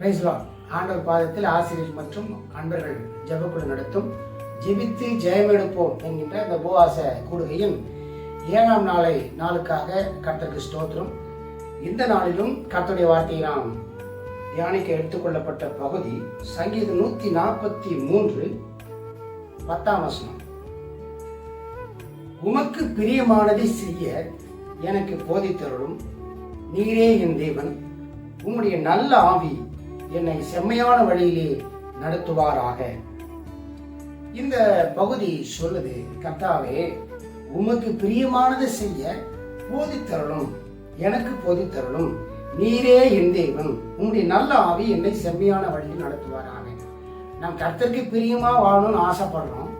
பிரைஸ்லான் ஆண்டவர் பாதத்தில் ஆசிரியர் மற்றும் அன்பர்கள் ஜபக்குழு நடத்தும். ஜெபித்து ஜெயமெடுப்போம் என்கின்ற இந்த போவாச கூடுகையின் ஏழாம் நாளை நாளுக்காக கர்த்தருக்கு ஸ்தோத்திரம். இந்த நாளிலும் கர்த்தருடைய வார்த்தையை நாம் தியானிக்க எடுத்துக்கொள்ளப்பட்ட பகுதி சங்கீதம் நூத்தி நாற்பத்தி மூன்று பத்தாம் வசனம். உமக்கு பிரியமானதை செய்ய எனக்கு போதித்தருளும். நீரே என் தேவன். உம்முடைய நல்ல ஆவி என்னை செம்மையான வழியிலே நடத்துவாராக. இந்த பகுதி சொல்லுது கர்த்தாவே உமக்கு பிரியமானதை செய்ய போதித்தருளும் எனக்கு போதித்தருளும். நீரே என் தேவன். உங்களுடைய நல்ல ஆவி என்னை செம்மையான வழியில் நடத்துவாராக. நாம் கர்த்தருக்கு பிரியமா வாழணும்னு ஆசைப்படுறோம்.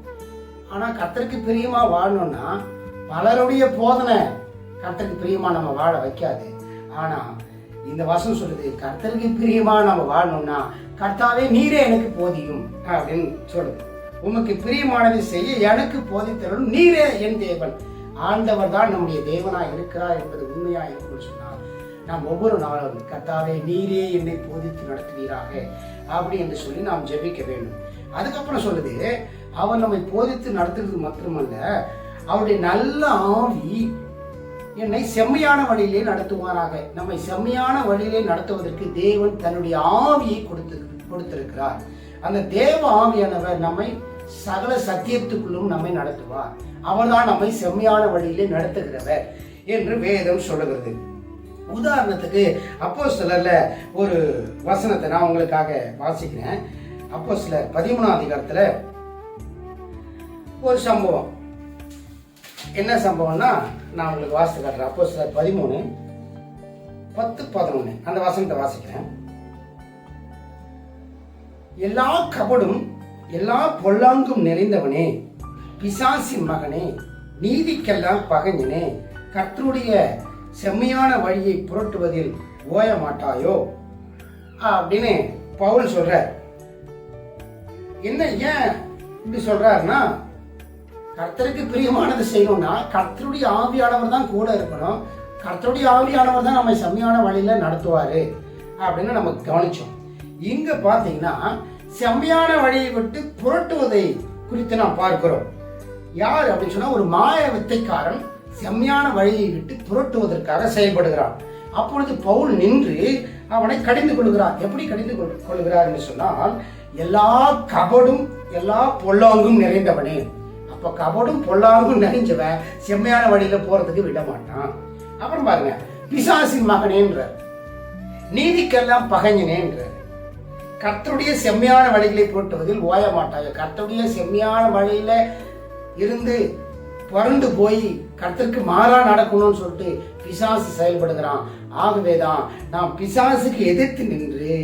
ஆனா கர்த்தருக்கு பிரியமா வாழணும்னா பலருடைய போதனை கர்த்தருக்கு பிரியமா நம்ம வாழ வைக்காது. ஆனா இந்த வசனம் சொல்லுது கர்த்தருக்கு பிரியமா நம்ம வாழணும்னா கர்த்தாவே நீரே எனக்கு போதியும் அப்படின்னு சொல்லுது. உமக்கு பிரியமானதை செய்ய எனக்கு போதித்தரும் நீரே என் தேவன். ஆண்டவர் தான் நம்முடைய தேவனா இருக்கிறார் என்பது உண்மையா இருக்கும்னு சொன்னால் நாம் ஒவ்வொரு நாளும் கர்த்தாவே நீரே என்னை போதித்து நடத்துவீராக அப்படி என்று சொல்லி நாம் ஜெபிக்க வேண்டும். அதுக்கப்புறம் சொல்லுது அவர் நம்மை போதித்து நடத்துறது மட்டுமல்ல அவருடைய நல்ல ஆவி என்னை செம்மையான வழியிலே நடத்துவாராக. நம்மை செம்மையான வழியிலே நடத்துவதற்கு தேவன் தன்னுடைய ஆவியை கொடுத்து கொடுத்திருக்கிறார். அந்த தேவ ஆவியானவர் நம்மை சகல சத்தியத்துக்குள்ளும் நம்மை நடத்துவார். அவர்தான் நம்மை செம்மையான வழியிலே நடத்துகிறவர் என்று வேதம் சொல்லுகிறது. உதாரணத்துக்கு அப்போ சிலர்ல ஒரு வசனத்தை நான் உங்களுக்காக வாசிக்கிறேன். அப்போ சிலர் பதிமூணாம் அதிகாரத்துல ஒரு சம்பவம். என்ன சம்பவம்னா நான் உங்களுக்கு வாசித்து காட்டுறேன். அப்போ சார் பதிமூணு பத்து பதினொன்று அந்த வசனத்தை வாசிக்கிறேன். எல்லா கபடும் எல்லா பொல்லாங்கும் நிறைந்தவனே பிசாசி மகனே நீதிக்கெல்லாம் பகைஞனே கர்த்தருடைய செம்மையான வழியை புரட்டுவதில் ஓய மாட்டாயோ அப்படின்னு பவுல் சொல்ற என்ன ஏன் இப்படி சொல்றாருன்னா கர்த்தருக்கு பிரியமானது செய்யணும்னா கர்த்தருடைய ஆவியானவர் தான் கூட இருக்கணும். கர்த்தருடைய ஆவியானவர் தான் நம்ம செம்மையான வழியில நடத்துவாரு அப்படின்னு நம்ம கவனிச்சோம். இங்க பாத்தீங்கன்னா செம்மையான வழியை விட்டு புரட்டுவதை குறித்து நாம் பார்க்கிறோம். யார் அப்படின்னு சொன்னா ஒரு மாய வித்தைக்காரன் செம்மையான வழியை விட்டு புரட்டுவதற்காக செயல்படுகிறான். அப்பொழுது பவுல் நின்று அவனை கடிந்து கொள்கிறார். எப்படி கடிந்து கொள்- கொள்கிறார் என்று சொன்னால் எல்லா கபடும் எல்லா பொல்லாங்கும் நிறைந்தவனே. அப்போ கபடும் பொல்லாங்கும் நினைஞ்சவன் செம்மையான வழியில் போகிறதுக்கு விட மாட்டான். அப்புறம் பாருங்க பிசாசின் மகனேன்ற நீதிக்கெல்லாம் பகைஞனேன்ற கர்த்தருடைய செம்மையான வழிகளை போட்டுவதில் ஓய மாட்டாங்க கர்த்தருடைய செம்மையான வழியில இருந்து புரண்டு போய் கர்த்தருக்கு மாறா நடக்கணும்னு சொல்லிட்டு பிசாசு செயல்படுகிறான். ஆகவேதான் நாம் பிசாசுக்கு எதிர்த்து நின்று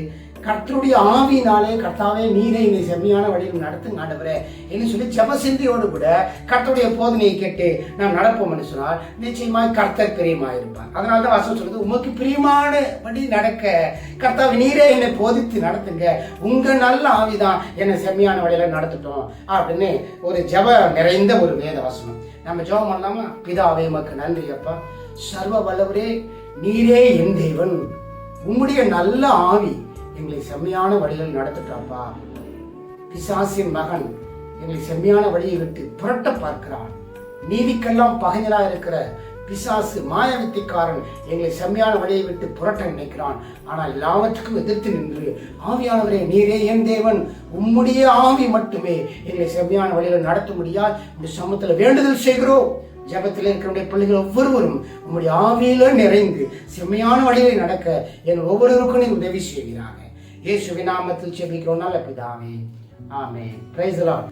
கர்த்தருடைய ஆவியினாலே கர்த்தாவே நீரை என்னை செம்மையான வழியில் நடத்துங்க ஆண்டவரே. என்று சொல்லி ஜபசிந்தியோடு கூட கர்த்தருடைய போதனையை கேட்டு நாம் நடப்போம் சொன்னால் நிச்சயமாய் கர்த்தர் பிரியமாயிருப்பார். அதனால தான் வசனம் சொல்றது உமக்கு பிரியமான படி நடக்க கர்த்தாவை நீரே என்னை போதித்து நடத்துங்க. உங்க நல்ல ஆவிதான் என்னை செம்மையான வழியில நடத்தட்டும். அப்படின்னு ஒரு ஜப நிறைந்த ஒரு வேத வசனம். நம்ம ஜபம் பண்ணலாமா? பிதாவே மக்கு நன்றி அப்பா. சர்வ வல்லவரே நீரே என் தேவன். உம்முடைய நல்ல ஆவி எங்களை செம்மையான வழியில் நடத்துட்டாப்பா பிசாசின் மகன் எங்களை செம்மையான வழியை விட்டு புரட்ட பார்க்கிறான். நீதிக்கெல்லாம் பகைஞரா இருக்கிற பிசாசு மாயவித்திக்காரன் எங்களை செம்மையான வழியை விட்டு புரட்ட நினைக்கிறான். ஆனால் எல்லாவற்றுக்கும் எதிர்த்து நின்று ஆவியானவரே நீரே என் தேவன் உம்முடைய ஆவி மட்டுமே எங்களை செம்மையான வழியில் நடத்த முடியாது இந்த சமூகத்தில் வேண்டுதல் செய்கிறோம். ஜபத்தில் இருக்கிற பிள்ளைகள் ஒவ்வொருவரும் உம்முடைய ஆவியில நிறைந்து செம்மையான வழியில் நடக்க என் ஒவ்வொருவருக்கும் நீ உதவி செய்கிறாங்க இயேசுவின் நாமத்தில் செபிக்கிறோம் நல்ல பிதாவே ஆமே பிரைஸ் லார்ட்